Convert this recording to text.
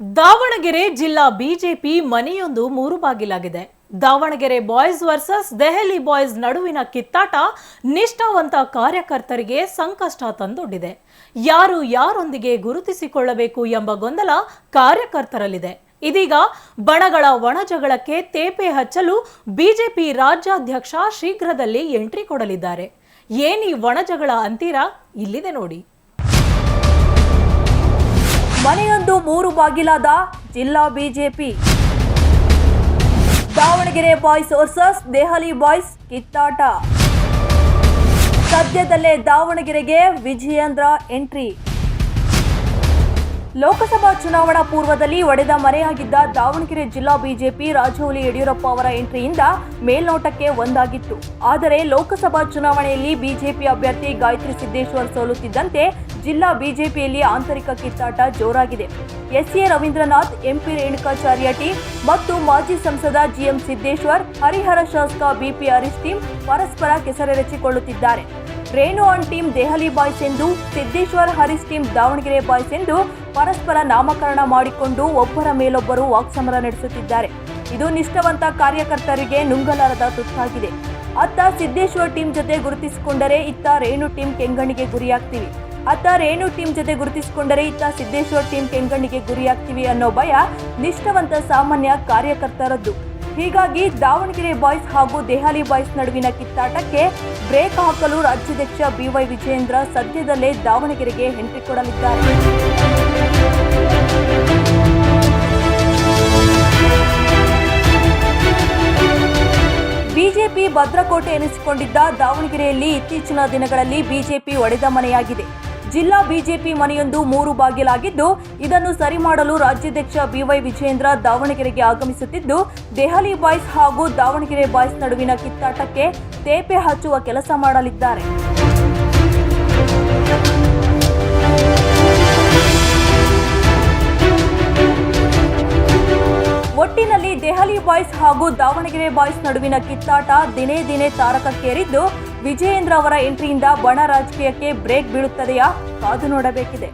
ದಾವಣಗೆರೆ ಜಿಲ್ಲಾ ಬಿಜೆಪಿ ಮನೆಯೊಂದು ಮೂರು ಬಾಗಿಲಾಗಿದೆ Davanagere boys versus Delhi boys ನಡುವಿನ ಕಿತ್ತಾಟ ನಿಷ್ಠಾವಂತ ಕಾರ್ಯಕರ್ತರಿಗೆ ಸಂಕಷ್ಟ ತಂದೊಡ್ಡಿದೆ. ಯಾರು ಯಾರೊಂದಿಗೆ ಗುರುತಿಸಿಕೊಳ್ಳಬೇಕು ಎಂಬ ಗೊಂದಲ ಕಾರ್ಯಕರ್ತರಲ್ಲಿದೆ. ಇದೀಗ ಬಣಗಳ ಒಣಜಗಳಕ್ಕೆ ತೇಪೆ ಹಚ್ಚಲು ಬಿಜೆಪಿ ರಾಜ್ಯಾಧ್ಯಕ್ಷ ಶೀಘ್ರದಲ್ಲಿ ಎಂಟ್ರಿ ಕೊಡಲಿದ್ದಾರೆ. ಏನೀ ಒಣಜಗಳ ಅಂತೀರಾ? ಇಲ್ಲಿದೆ ನೋಡಿ. ಮನೆಯೊಂದು ಮೂರು ಬಾಗಿಲಾದ ಜಿಲ್ಲಾ BJP. Davanagere boys versus, Delhi boys ಕಿತ್ತಾಟ. ಸದ್ಯದಲ್ಲೇ ದಾವಣಗೆರೆಗೆ ವಿಜಯೇಂದ್ರ ಎಂಟ್ರಿ. ಲೋಕಸಭಾ ಚುನಾವಣಾ ಪೂರ್ವದಲ್ಲಿ ಒಡೆದ ಮರೆಯಾಗಿದ್ದ ದಾವಣಗೆರೆ ಜಿಲ್ಲಾ ಬಿಜೆಪಿ ರಾಜೌಲಿ ಯಡಿಯೂರಪ್ಪ ಅವರ ಎಂಟ್ರಿಯಿಂದ ಮೇಲ್ನೋಟಕ್ಕೆ ಒಂದಾಗಿತ್ತು. ಆದರೆ ಲೋಕಸಭಾ ಚುನಾವಣೆಯಲ್ಲಿ ಬಿಜೆಪಿ ಅಭ್ಯರ್ಥಿ ಗಾಯತ್ರಿ ಸಿದ್ದೇಶ್ವರ್ ಸೋಲುತ್ತಿದ್ದಂತೆ ಜಿಲ್ಲಾ ಬಿಜೆಪಿಯಲ್ಲಿ ಆಂತರಿಕ ಕಿತ್ತಾಟ ಜೋರಾಗಿದೆ. S A Ravindranath, MP Renukacharya T ಮತ್ತು ಮಾಜಿ ಸಂಸದ ಜಿಎಂ ಸಿದ್ದೇಶ್ವರ್, ಹರಿಹರ ಶಾಸಕ ಬಿಪಿ ಹರೀಶ್ ಪರಸ್ಪರ ಕೆಸರೆರಚಿಕೊಳ್ಳುತ್ತಿದ್ದಾರೆ. Renu on team Delhi boys ಎಂದು, ಸಿದ್ದೇಶ್ವರ್ ಹರೀಶ್ ಟೀಮ್ ದಾವಣಗೆರೆ ಬಾಯ್ಸ್ ಎಂದು ಪರಸ್ಪರ ನಾಮಕರಣ ಮಾಡಿಕೊಂಡು ಒಬ್ಬರ ಮೇಲೊಬ್ಬರು ವಾಕ್ಸಮರ ನಡೆಸುತ್ತಿದ್ದಾರೆ. ಇದು ನಿಷ್ಠಾವಂತ ಕಾರ್ಯಕರ್ತರಿಗೆ ನುಂಗಲಾರದ ತುತ್ತಾಗಿದೆ. ಅತ್ತ ಸಿದ್ದೇಶ್ವರ್ ಟೀಮ್ ಜೊತೆ ಗುರುತಿಸಿಕೊಂಡರೆ ಇತ್ತ ರೇಣು ಟೀಮ್ ಕೆಂಗಣ್ಣಿಗೆ ಗುರಿಯಾಗ್ತೀವಿ. ಅತ್ತ ರೇಣು ಟೀಮ್ ಜೊತೆ ಗುರುತಿಸಿಕೊಂಡರೆ ಇತ್ತ ಸಿದ್ದೇಶ್ವರ್ ಟೀಮ್ ಕೆಂಗಣ್ಣಿಗೆ ಗುರಿಯಾಗ್ತೀವಿ ಅನ್ನೋ ಭಯ ನಿಷ್ಠಾವಂತ ಸಾಮಾನ್ಯ ಕಾರ್ಯಕರ್ತರದ್ದು. ಹೀಗಾಗಿ ದಾವಣಗೆರೆ ಬಾಯ್ಸ್ ಹಾಗೂ ದೆಹಲಿ ಬಾಯ್ಸ್ ನಡುವಿನ ಕಿತ್ತಾಟಕ್ಕೆ ಬ್ರೇಕ್ ಹಾಕಲು ರಾಜ್ಯಾಧ್ಯಕ್ಷ ಬಿವೈ ವಿಜಯೇಂದ್ರ ಸದ್ಯದಲ್ಲೇ ದಾವಣಗೆರೆಗೆ ಎಂಟ್ರಿ ಕೊಡಲಿದ್ದಾರೆ. ಬಿಜೆಪಿ ಭದ್ರಕೋಟೆ ಎನಿಸಿಕೊಂಡಿದ್ದ ದಾವಣಗೆರೆಯಲ್ಲಿ ಇತ್ತೀಚಿನ ದಿನಗಳಲ್ಲಿ ಬಿಜೆಪಿ ಒಡೆದ ಮನೆಯಾಗಿದೆ. ಜಿಲ್ಲಾ ಬಿಜೆಪಿ ಮನೆಯೊಂದು ಮೂರು ಬಾಗಿಲಾಗಿದ್ದು, ಇದನ್ನು ಸರಿ ಮಾಡಲು ರಾಜ್ಯಾಧ್ಯಕ್ಷ ಬಿವೈ ವಿಜೇಂದ್ರ ದಾವಣಗೆರೆಗೆ ಆಗಮಿಸುತ್ತಿದ್ದು, ದೆಹಲಿ ಬಾಯ್ಸ್ ಹಾಗೂ ದಾವಣಗೆರೆ ಬಾಯ್ಸ್ ನಡುವಿನ ಕಿತ್ತಾಟಕ್ಕೆ ತೇಪೆ ಹಚ್ಚುವ ಕೆಲಸ ಮಾಡಲಿದ್ದಾರೆ. ಬಾಯ್ಸ್ ಹಾಗೂ ದಾವಣಗೆರೆ ಬಾಯ್ಸ್ ನಡುವಿನ ಕಿತ್ತಾಟ ದಿನೇ ದಿನೇ ತಾರಕಕ್ಕೇರಿದ್ದು ವಿಜಯೇಂದ್ರ ಅವರ ಎಂಟ್ರಿಯಿಂದ ಬಣ ರಾಜಕೀಯಕ್ಕೆ ಬ್ರೇಕ್ ಬೀಳುತ್ತದೆಯಾ? ಕಾದು ನೋಡಬೇಕಿದೆ.